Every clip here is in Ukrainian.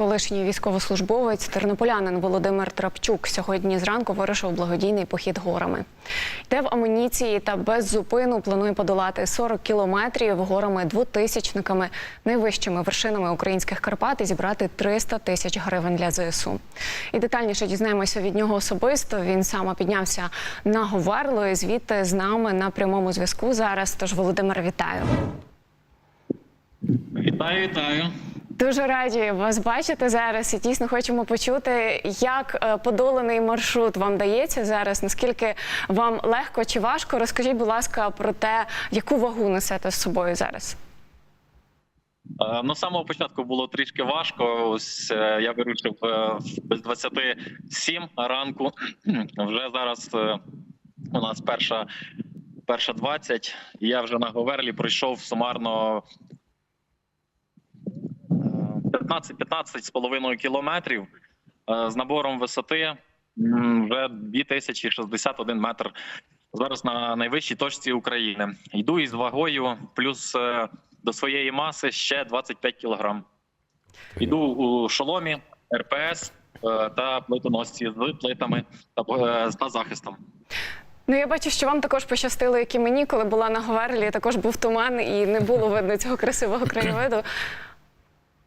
колишній військовослужбовець тернополянин Володимир Трапчук сьогодні зранку вирушив благодійний похід горами. Йде в амуніції та без зупину планує подолати 40 кілометрів горами двотисячниками, найвищими вершинами українських Карпат і зібрати 300 тисяч гривень для ЗСУ. І детальніше дізнаємося від нього особисто. Він саме піднявся на Говерло і звідти з нами на прямому зв'язку зараз. Тож, Володимир, вітаю. Вітаю, вітаю. Дуже раді вас бачити зараз. І дійсно хочемо почути, як е, подоланий маршрут вам дається зараз. Наскільки вам легко чи важко? Розкажіть, будь ласка, про те, яку вагу несете з собою зараз. Е, Ну, з самого початку було трішки важко. Ось е, я вирушив без 27 ранку. Вже зараз у нас перша, перша 20. І я вже на Говерлі пройшов сумарно 15-15 з половиною кілометрів е, з набором висоти вже 2061 метр. Зараз на найвищій точці України. Йду із вагою плюс е, до своєї маси ще 25 кілограм. Йду у шоломі, РПС е, та плитоносці з плитами та захистом. Ну я бачу, що вам також пощастило, як і мені, коли була на Говерлі, також був туман і не було видно цього красивого краєвиду.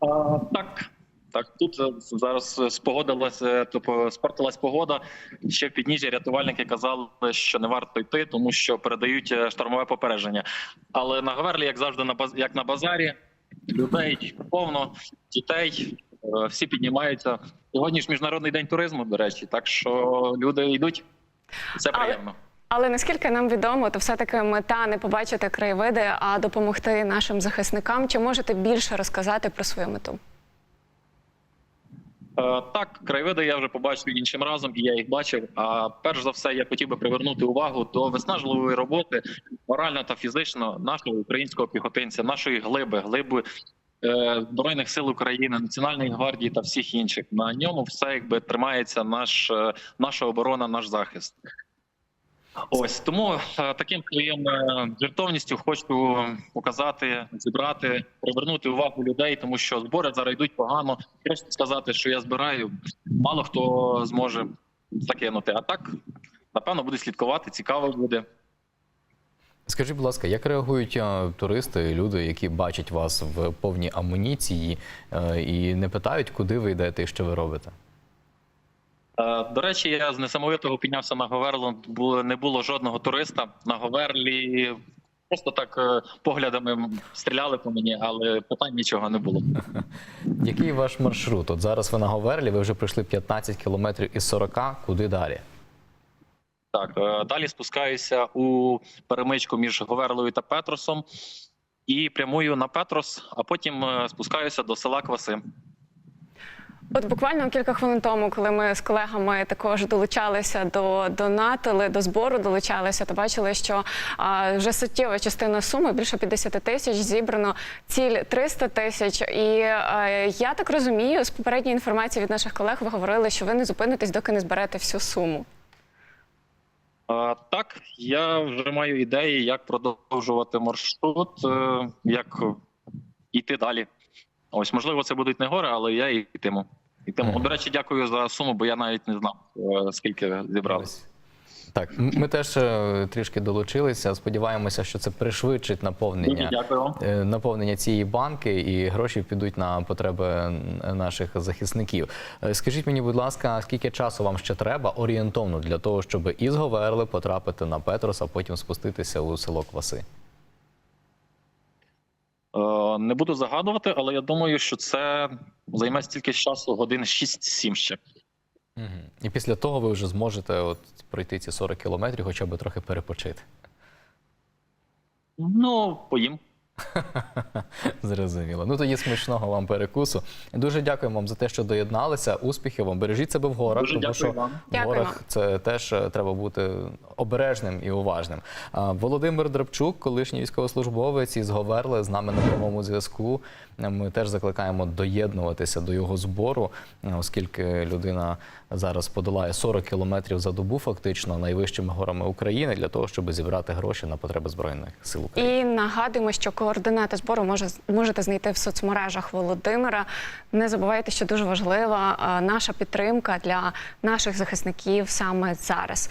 А, так, так, тут е, зараз спогодилася, тобто спортилась погода. Ще в підніжжі рятувальники казали, що не варто йти, тому що передають е, штормове попередження. Але на Говерлі, як завжди, на баз, як на базарі, людей повно, дітей, е, всі піднімаються. Сьогодні ж міжнародний день туризму, до речі, так що люди йдуть. Це приємно. Але наскільки нам відомо, то все-таки мета не побачити краєвиди, а допомогти нашим захисникам. Чи можете більше розказати про свою мету? Е, Так, краєвиди я вже побачив іншим разом, і я їх бачив. А перш за все, я хотів би привернути увагу до виснажливої роботи, морально та фізично нашого українського піхотинця, нашої глиби, глиби е, збройних сил України, Національної гвардії та всіх інших. На ньому все якби тримається наш е, наша оборона, наш захист. Ось тому е, таким своїм е, жертовністю хочу показати, зібрати, привернути увагу людей, тому що збори зараз йдуть погано. Просто сказати, що я збираю, мало хто зможе закинути. А так, напевно, буде слідкувати, цікаво буде. Скажіть, будь ласка, як реагують е, туристи, люди, які бачать вас в повній амуніції і не питають, куди ви йдете і що ви робите? Е, До речі, я з несамовитого піднявся на Говерло. Було не було жодного туриста на Говерлі. Просто так е, поглядами стріляли по мені, але питань нічого не було. Який ваш маршрут? От зараз ви на Говерлі, ви вже пройшли 15 кілометрів із 40, куди далі? Так, е, далі спускаюся у перемичку між Говерлою та Петросом і прямую на Петрос, а потім спускаюся до села Кваси. От буквально кілька хвилин тому, коли ми з колегами також долучалися до донатили, до збору долучалися, то бачили, що а, вже суттєва частина суми, більше 50 тисяч, зібрано ціль 300 тисяч. І е, я так розумію, з попередньої інформації від наших колег ви говорили, що ви не зупинитесь, доки не зберете всю суму. Е, Так, я вже маю ідеї, як продовжувати маршрут, е, як йти далі. Ось, можливо, це будуть не гори, але я йтиму. Йтиму. Мгм. До речі, дякую за суму, бо я навіть не знав, е, скільки зібрались. Так, ми теж е, трішки долучилися. Сподіваємося, що це пришвидшить наповнення. дякую е, Наповнення цієї банки і гроші підуть на потреби наших захисників. Скажіть мені, будь ласка, скільки часу вам ще треба орієнтовно для того, щоб із Говерли потрапити на Петрос, а потім спуститися у село Кваси? Е, Не буду загадувати, але я думаю, що це займе стільки часу, годин 6-7 ще. Угу. І після того ви вже зможете от пройти ці 40 кілометрів, хоча б трохи перепочити. Ну, поїм. Зрозуміло. Ну тоді смачного вам перекусу. Дуже дякуємо вам за те, що доєдналися. Успіхів вам. Бережіть себе в горах, Дуже тому дякую що вам. в Дякуємо. горах це теж е, треба бути обережним і уважним. А, Володимир Драбчук, колишній військовослужбовець із Говерли, з нами на прямому зв'язку. Ми теж закликаємо доєднуватися до його збору, е, оскільки людина зараз подолає 40 кілометрів за добу, фактично найвищими горами України, для того, щоб зібрати гроші на потреби збройних сил України. І нагадуємо, що координати збору може, можете знайти в соцмережах Володимира. Не забувайте, що дуже важлива е, наша підтримка для наших захисників саме зараз.